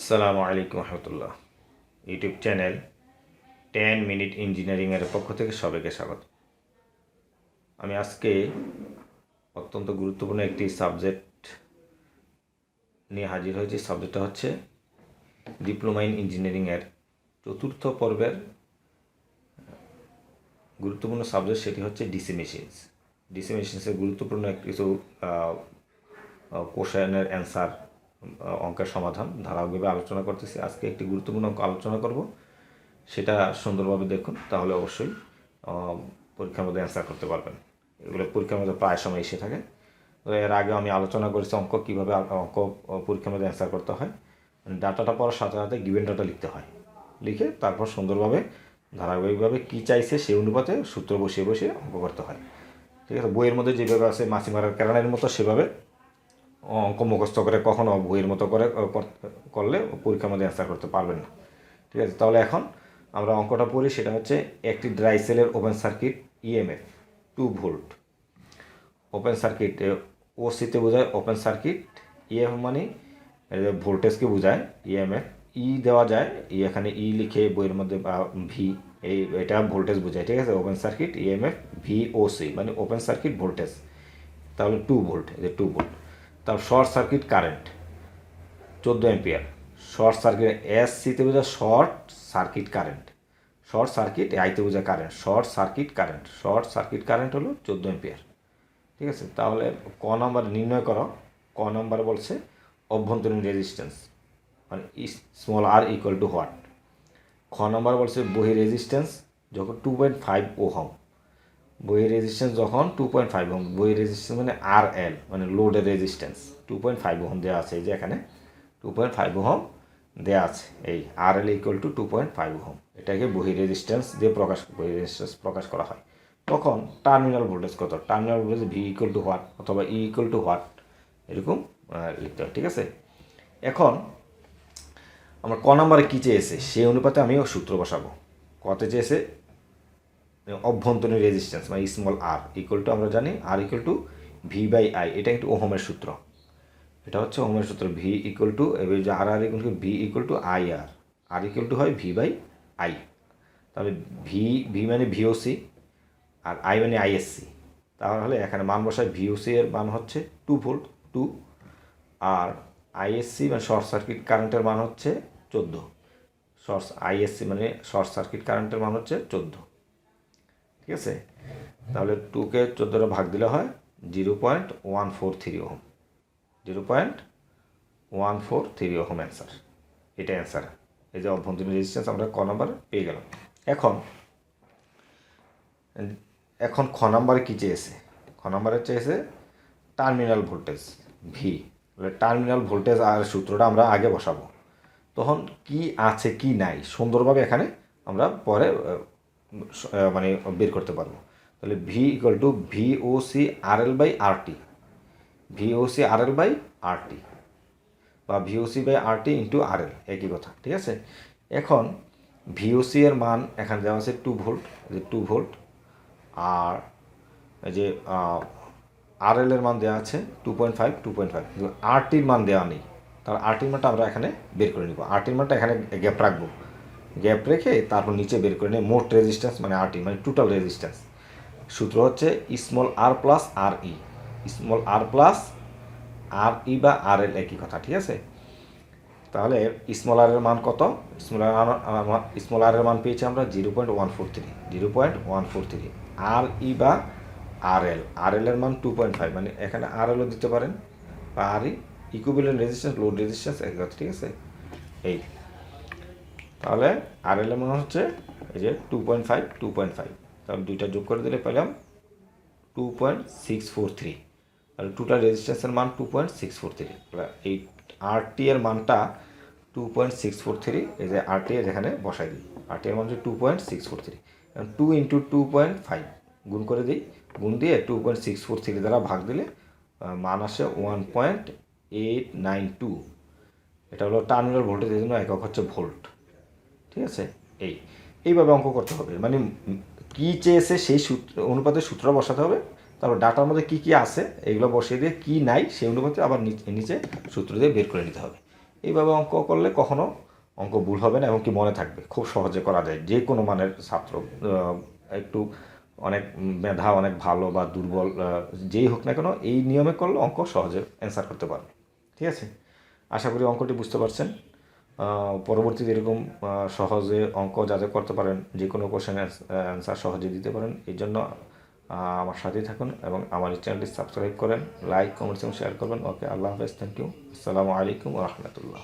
আসসালামু আলাইকুম রহমতুল্লাহ। ইউটিউব চ্যানেল টেন মিনিট ইঞ্জিনিয়ারিংয়ের পক্ষ থেকে সবাইকে স্বাগত। আমি আজকে অত্যন্ত গুরুত্বপূর্ণ একটি সাবজেক্ট নিয়ে হাজির হয়েছি। সাবজেক্টটা হচ্ছে ডিপ্লোমা ইন ইঞ্জিনিয়ারিংয়ের চতুর্থ পর্বের গুরুত্বপূর্ণ সাবজেক্ট সেটি হচ্ছে ডিসি মেশিনস। ডিসি মেশিনসের গুরুত্বপূর্ণ কিছু কোশ্চেনের অ্যান্সার অঙ্কের সমাধান, ধারাবাহিকভাবে আলোচনা করতেছি। আজকে একটি গুরুত্বপূর্ণ অঙ্ক আলোচনা করব। সেটা সুন্দরভাবে দেখুন, তাহলে অবশ্যই পরীক্ষার মধ্যে অ্যান্সার করতে পারবেন। এগুলো পরীক্ষার মধ্যে প্রায় সময় এসে থাকে। তো এর আগে আমি আলোচনা করেছি অঙ্ক কীভাবে অঙ্ক পরীক্ষার মধ্যে অ্যান্সার করতে হয়। ডাটাটা পড়ার সাথে সাথে গিভেন ডাটা লিখতে হয়। লিখে তারপর সুন্দরভাবে, ধারাবাহিকভাবে কী চাইছে সেই অনুপাতে সূত্র বসিয়ে বসিয়ে অঙ্ক করতে হয়। ঠিক আছে? বইয়ের মধ্যে যেভাবে আছে মাছি মারার কেরানের মতো সেভাবে অঙ্ক মুখস্থ করে কখনো বইয়ের মতো করে কর- করলে পরীক্ষার মধ্যে অ্যান্সার করতে পারবেন না। ঠিক আছে? তাহলে এখন আমরা অঙ্কটা পড়ি, সেটা হচ্ছে একটি ড্রাই সেলের open circuit EMF two volt open circuit ওসিতে বোঝায় ওপেন সার্কিট ইএফ মানে ভোল্টেজকে বোঝায় ইএমএফ ই দেওয়া যায় ই এখানে ই লিখে বইয়ের মধ্যে, বা ভি এই এটা ভোল্টেজ বোঝায়, ঠিক আছে? Open circuit EMF V O C মানে ওপেন সার্কিট ভোল্টেজ তাহলে টু ভোল্ট যে টু ভোল্ট তারপর শর্ট সার্কিট কারেন্ট চোদ্দ এম্পিয়ার শর্ট সার্কিট এস সিতে বোঝা short circuit current short circuit আইতে বোঝা current short circuit current short circuit current হলো চোদ্দ এম্পিয়ার ঠিক আছে? তাহলে ক নাম্বার নির্ণয় করো। ক নাম্বার বলছে অভ্যন্তরীণ রেজিস্ট্যান্স মানে small R equal to what খ নাম্বার বলছে বহি রেজিস্ট্যান্স যখন টু পয়েন্ট ফাইভ ওহম। বই রেজিস্ট্যান্স যখন টু পয়েন্ট ফাইভ ওহম বই রেজিস্ট্যান্স মানে আর এল মানে লোডের resistance two point five ohm দেওয়া আছে, এই যে এখানে টু পয়েন্ট ফাইভ ওহম দেওয়া আছে, এই R L equal to two point five ohm, এটাকে বহি রেজিস্ট্যান্স দিয়ে প্রকাশ বহি রেজিস্ট্যান্স প্রকাশ করা হয়। তখন টার্মিনাল ভোল্টেজ কত? Terminal voltage V equal to what অথবা ই ইকুয়াল টু হোয়াট এরকম লিখতে হয়, ঠিক আছে? এখন আমরা ক নাম্বারে কী চেয়েছে? সেই অনুপাতে আমিও সূত্র বসাবো। কতে চেয়েছে? অভ্যন্তরীণ রেজিস্ট্যান্স মানে স্মল আর ইকুয়াল টু আমরা জানি R equal to V by I এটা একটু ওহমের সূত্র। এটা হচ্ছে ওহমের সূত্র ভি ইকুয়াল টু এবার যে আর R equal to V equal to I R R equal to হয় ভি বাই আই তাহলে ভি ভি মানে ভিওসি আর আই মানে আইএসসি তাহলে এখানে মান বসায় ভিওসি এর মান হচ্ছে two volt two R ISC মানে শর্ট সার্কিট কারেন্টের মান হচ্ছে চোদ্দ। শর্ট আইএসসি মানে শর্ট সার্কিট কারেন্টের মান হচ্ছে চোদ্দ। ঠিক আছে? তাহলে টুকে চোদ্দোটা ভাগ দিলে হয় zero point one four three ohm. Zero point one four three ohm answer এটা অ্যান্সার এই যে অভ্যন্তরীণ রেজিস্ট্যান্স আমরা ক নাম্বার পেয়ে গেলাম। এখন এখন খ নাম্বারে কী চেয়েছে? খ নাম্বারে চেয়েছে terminal voltage V terminal voltage আর সূত্রটা আমরা আগে বসাবো। তখন কি আছে, কি নাই, সুন্দরভাবে এখানে আমরা পরে মানে বের করতে পারব। তাহলে V equal to V O C R L by R T V O C R L by R T বা VOC by R T into R L একই কথা, ঠিক আছে? এখন ভিওসি এর মান এখানে দেওয়া আছে টু ভোল্ট যে টু ভোল্ট আর যে আর এল এর মান দেওয়া আছে two point five two point five R টির মান দেওয়া নেই। তাহলে আর টির মানটা আমরা এখানে বের করে নিব। আর টির মানটা এখানে গ্যাপ রাখব। গ্যাপ রেখে তারপর নিচে বের করে নিয়ে মোট রেজিস্ট্যান্স মানে আর টি মানে টোটাল রেজিস্ট্যান্স। সূত্র হচ্ছে small R plus R E. Small R plus R E বা আর এল একই কথা, ঠিক আছে? তাহলে স্মল আর এর মান কত? স্মল আর স্মল আর এর মান পেয়েছি আমরা zero point one four three. Zero point one four three. R E বা আর এল। আর এল এর মান টু পয়েন্ট ফাইভ। মানে এখানে আর এলও দিতে পারেন। বা R E equivalent resistance load resistance একই কথা, ঠিক আছে? এই। তাহলে আর এল মান হচ্ছে এই যে two point five two point five তাহলে দুইটা যোগ করে দিলে পেলাম two point six four three তাহলে টোটাল রেজিস্ট্যান্সের মান two point six four three এই আর টি এর মানটা two point six four three এই যে আর টি এর এখানে বসাই দিই। আর টি এর মান হচ্ছে two point six four three two into two point five গুণ করে দিই। গুণ দিয়ে two point six four three দ্বারা ভাগ দিলে মান আসে one point eight nine two এটা হলো টার্মিনাল ভোল্টেজ জন্য একক হচ্ছে ভোল্ট ঠিক আছে? এই, এইভাবে অঙ্ক করতে হবে। মানে কী চেয়েছে সেই সূত্র, অনুপাতে সূত্র বসাতে হবে। তারপর ডাটার মধ্যে কি কি আছে, এগুলো বসিয়ে দিয়ে কি নাই সেই অনুপাতে আবার নিচে সূত্র দিয়ে বের করে নিতে হবে। এইভাবে অঙ্ক করলে কখনো অঙ্ক ভুল হবে না এবং কি মনে থাকবে। খুব সহজে করা যায়। যে কোনো মানের ছাত্র একটু অনেক মেধা, অনেক ভালো বা দুর্বল যেই হোক না কেন, এই নিয়মে করলে অঙ্ক সহজে অ্যান্সার করতে পারবে। ঠিক আছে? আশা করি অঙ্কটি বুঝতে পারছেন। পরবর্তীতে এরকম সহজে অঙ্ক যাতে করতে পারেন যে কোনো কোশ্চেনের অ্যান্সার সহজে দিতে পারেন, এই জন্য আমার সাথেই থাকুন এবং আমার এই চ্যানেলটি সাবস্ক্রাইব করেন লাইক কমেন্টস এবং শেয়ার করবেন। ওকে আল্লাহ হাফেজ থ্যাংক ইউ আসসালামু আলাইকুম রহমতুল্লাহ।